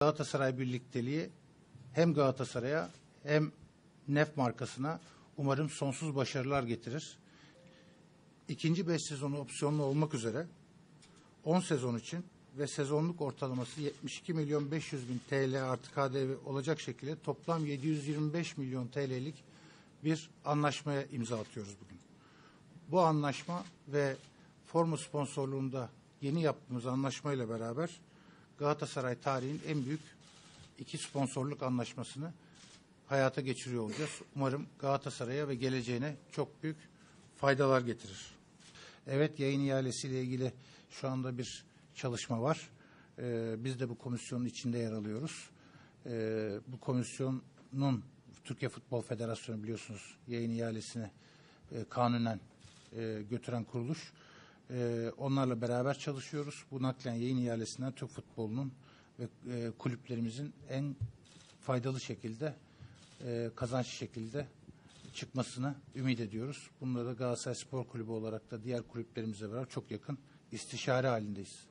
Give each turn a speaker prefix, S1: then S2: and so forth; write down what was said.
S1: Galatasaray birlikteliği hem Galatasaray'a hem Nef markasına umarım sonsuz başarılar getirir. İkinci 5 sezonu opsiyonlu olmak üzere 10 sezon için ve sezonluk ortalaması 72 milyon 500 bin TL artı KDV olacak şekilde toplam 725 milyon TL'lik bir anlaşmaya imza atıyoruz bugün. Bu anlaşma ve forma sponsorluğunda yeni yaptığımız anlaşmayla beraber Galatasaray tarihin en büyük iki sponsorluk anlaşmasını hayata geçiriyor olacağız. Umarım Galatasaray'a ve geleceğine çok büyük faydalar getirir. Evet yayın ihalesiyle ilgili şu anda bir çalışma var. Ee, biz de bu komisyonun içinde yer alıyoruz. Ee, bu komisyonun Türkiye Futbol Federasyonu biliyorsunuz yayın ihalesini e, kanunen e, götüren kuruluş. E, onlarla beraber çalışıyoruz. Bu naklen yayın ihalesinden Türk futbolunun ve e, kulüplerimizin en faydalı şekilde e, kazançlı şekilde çıkmasını ümit ediyoruz. Bunları da Galatasaray Spor Kulübü olarak da diğer kulüplerimizle beraber çok yakın istişare halindeyiz.